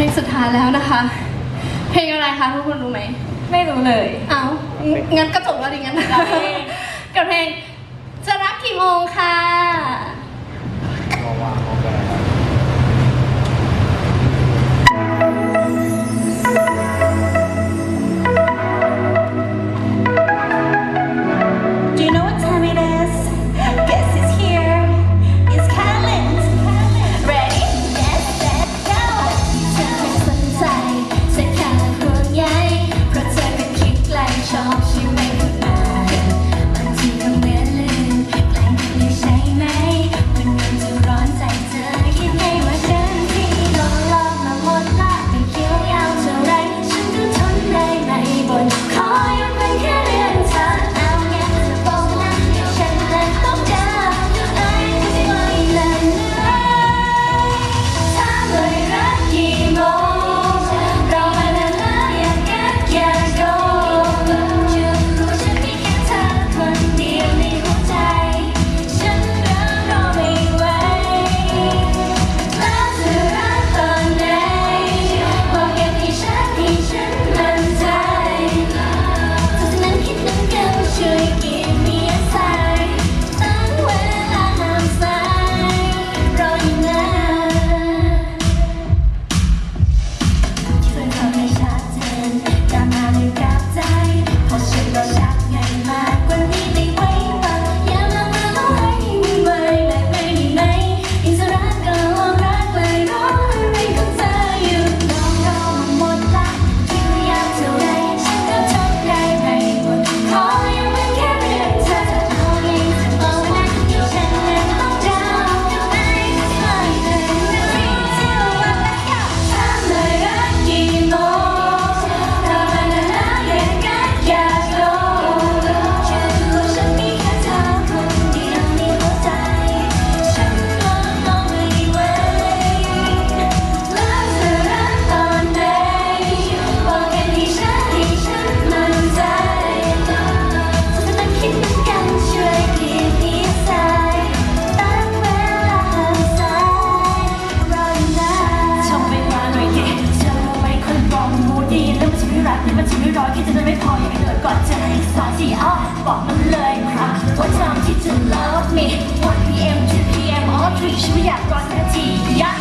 ลงสุดท้ายแล้วนะคะ เพลงอะไรคะทุกคนรู้ไหม ไม่รู้เลย เอางั้นกระจบแล้ดีงั้นกับเพลงจะรักกี่โมงค่ะ แบบนี้มันจะไม่ร้อยที่จะไม่พออยากเดินก่อนจะให้สองสี่อ้อบอกมันเลยครับว่าจำที่จะ love me 1 p.m. 2 p.m. all three ฉันไม่อยากกอดสักที่ยัง